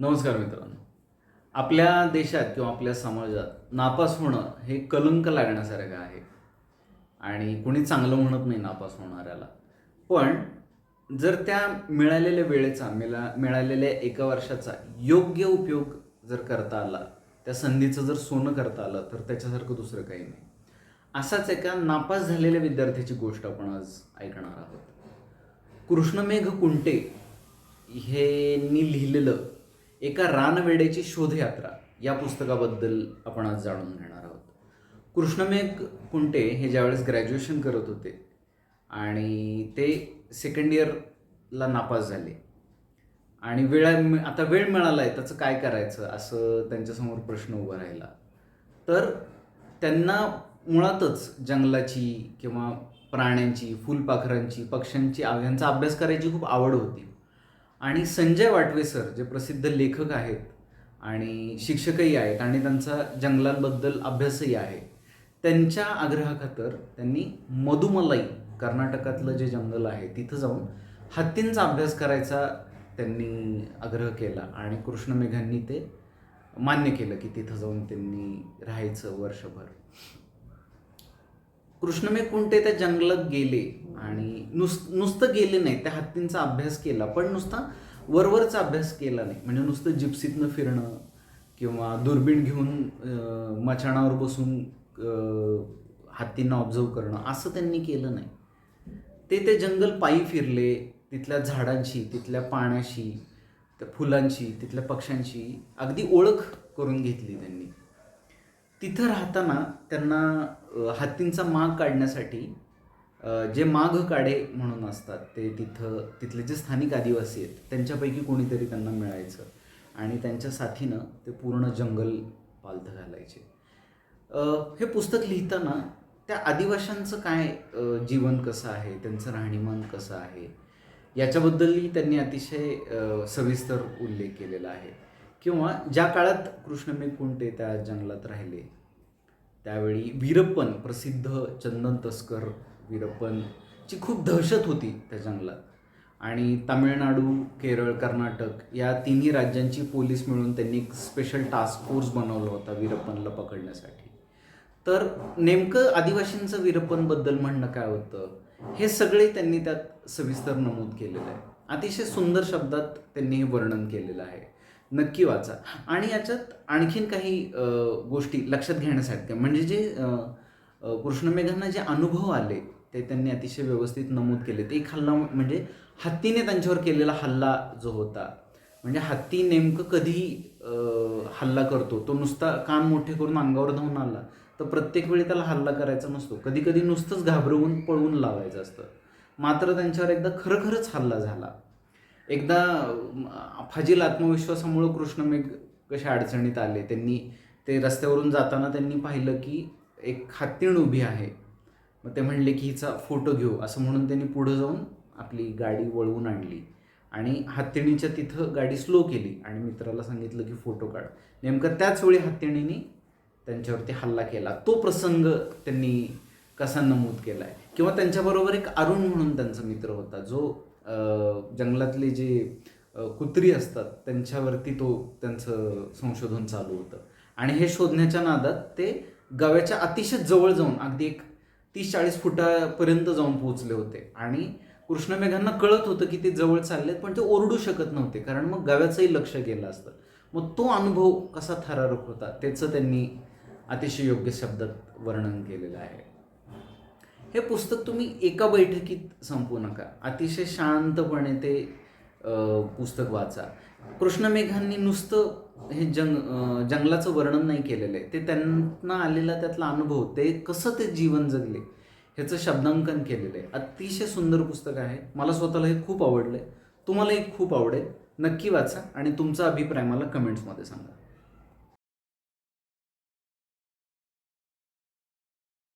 नमस्कार मित्रांनो. आपल्या देशात किंवा आपल्या समाजात नापास होणं हे कलंक लागण्यासारखं आहे. आणि कुणी चांगलं म्हणत नाही नापास होणाऱ्याला. पण जर त्या मिळालेल्या वेळेचा मिळा मिळालेल्या एका वर्षाचा योग्य उपयोग जर करता आला त्या संधीचं जर सोनं करता आलं तर त्याच्यासारखं दुसरं काही नाही. असाच एका नापास झालेल्या विद्यार्थ्याची गोष्ट आपण आज ऐकणार आहोत. कृष्णमेघ कुंटे हे नी लिहिलेलं एका रानवेडेची शोधयात्रा या पुस्तकाबद्दल आपण आज जाणून घेणार आहोत. कृष्णमेघ कुंटे हे ज्यावेळेस ग्रॅज्युएशन करत होते आणि ते सेकंड इयरला नापास झाले. आणि वेळ आता वेळ मिळाला आहे त्याचं काय करायचं असं त्यांच्यासमोर प्रश्न उभा राहिला. तर त्यांना मुळातच जंगलाची किंवा प्राण्यांची फुलपाखरांची पक्ष्यांची यांचा अभ्यास करायची खूप आवड होती. आणि संजय वाटवे सर जे प्रसिद्ध लेखक आहेत आणि शिक्षकही आहेत आणि त्यांचा जंगलांबद्दल अभ्यासही आहे त्यांच्या आग्रहाखातर त्यांनी मधुमलाई कर्नाटकातलं जे जंगल आहे तिथं जाऊन हत्तींचा अभ्यास करायचा त्यांनी आग्रह केला आणि कृष्णमेघांनी ते मान्य केलं की तिथं जाऊन त्यांनी राहायचं वर्षभर. कृष्णमे कुंटे त्या जंगलात गेले आणि नुस नुसतं गेले नाही त्या हत्तींचा अभ्यास केला पण नुसता वरवरचा अभ्यास केला नाही. म्हणजे नुसतं जिप्सीतनं फिरणं किंवा दुर्बीण घेऊन मचाणावर बसून हत्तींना ऑब्झर्व करणं असं त्यांनी केलं नाही. ते ते जंगल पायी फिरले तिथल्या झाडांशी तिथल्या पाण्याशी त्या फुलांची तिथल्या पक्ष्यांशी अगदी ओळख करून घेतली त्यांनी. तिथं राहताना त्यांना हत्तींचा माग काढण्यासाठी जे माघ काढे म्हणून असतात ते तिथं तिथले जे स्थानिक आदिवासी आहेत त्यांच्यापैकी कोणीतरी त्यांना मिळायचं आणि त्यांच्या साथीनं ते पूर्ण जंगल पालथं घालायचे. हे पुस्तक लिहिताना त्या आदिवाशांचं काय जीवन कसं आहे त्यांचं राहणीमान कसं आहे याच्याबद्दलही त्यांनी अतिशय सविस्तर उल्लेख केलेला आहे. किंवा ज्या काळात कृष्णमेघ कुंटे त्या जंगलात राहिले त्यावेळी वीरप्पन प्रसिद्ध चंदन तस्कर वीरप्पनची खूप दहशत होती त्या जंगलात. आणि तामिळनाडू केरळ कर्नाटक या तिन्ही राज्यांची पोलीस मिळून त्यांनी एक स्पेशल टास्क फोर्स बनवला होता वीरप्पनला पकडण्यासाठी. तर नेमकं आदिवासींचं वीरप्पनबद्दल म्हणणं काय होतं? हे सगळे त्यांनी त्यात सविस्तर नमूद केलेलं आहे. अतिशय सुंदर शब्दात त्यांनी हे वर्णन केलेलं आहे. नक्की वाचा. आणि याच्यात आणखीन काही गोष्टी लक्षात घेण्यासाठी म्हणजे जे कृष्णमेघांना जे अनुभव आले ते त्यांनी अतिशय व्यवस्थित नमूद केले. ते एक हल्ला म्हणजे हत्तीने त्यांच्यावर केलेला हल्ला जो होता. म्हणजे हत्ती नेमकं कधी हल्ला करतो. तो नुसता कान मोठे करून अंगावर धावून आला. तर प्रत्येक वेळी त्याला हल्ला करायचा नसतो. कधी कधी नुसतंच घाबरवून पळवून लावायचं असतं. मात्र त्यांच्यावर एकदा खरखरच हल्ला झाला. एकदा अं, फाजील आत्मविश्वासामुळं कृष्णमेघ कशा अडचणीत आले त्यांनी ते रस्त्यावरून जाताना त्यांनी पाहिलं की एक हातीण उभी आहे. मग ते म्हणले की हिचा फोटो घेऊ असं म्हणून त्यांनी पुढं जाऊन आपली गाडी वळवून आणली. आणि हत्तीणीच्या तिथं गाडी स्लो केली आणि मित्राला सांगितलं की फोटो काढ. नेमकं त्याच वेळी हत्तीणीने त्यांच्यावरती हल्ला केला. तो प्रसंग त्यांनी कसा नमूद केला आहे किंवा त्यांच्याबरोबर एक अरुण म्हणून त्यांचा मित्र होता जो जंगलातले जे कुत्री असतात त्यांच्यावरती तो त्यांचं संशोधन चालू होतं. आणि हे शोधण्याच्या नादात ते गव्याच्या अतिशय जवळ जाऊन अगदी एक तीस चाळीस फुटापर्यंत जाऊन पोहोचले होते. आणि कृष्णमेघांना कळत होतं की ते जवळ चाललेत पण ते ओरडू शकत नव्हते कारण मग गव्याचंही लक्ष गेलं असतं. मग तो अनुभव कसा थरारक होता त्याचं त्यांनी अतिशय योग्य शब्दात वर्णन केलेलं आहे. हे पुस्तक तुम्ही एका बैठकीत संपवू नका. अतिशय शांतपणे ते पुस्तक वाचा. कृष्णमेघांनी नुसतं हे जंग जंगलाचं वर्णन नाही केलेलं आहे. ते त्यांना आलेला त्यातला अनुभव ते कसं ते जीवन जगले ह्याचं शब्दांकन केलेलं आहे. अतिशय सुंदर पुस्तक आहे. मला स्वतःला हे खूप आवडलं आहे तुम्हालाही खूप आवडेल. नक्की वाचा आणि तुमचा अभिप्राय मला कमेंट्समध्ये सांगा.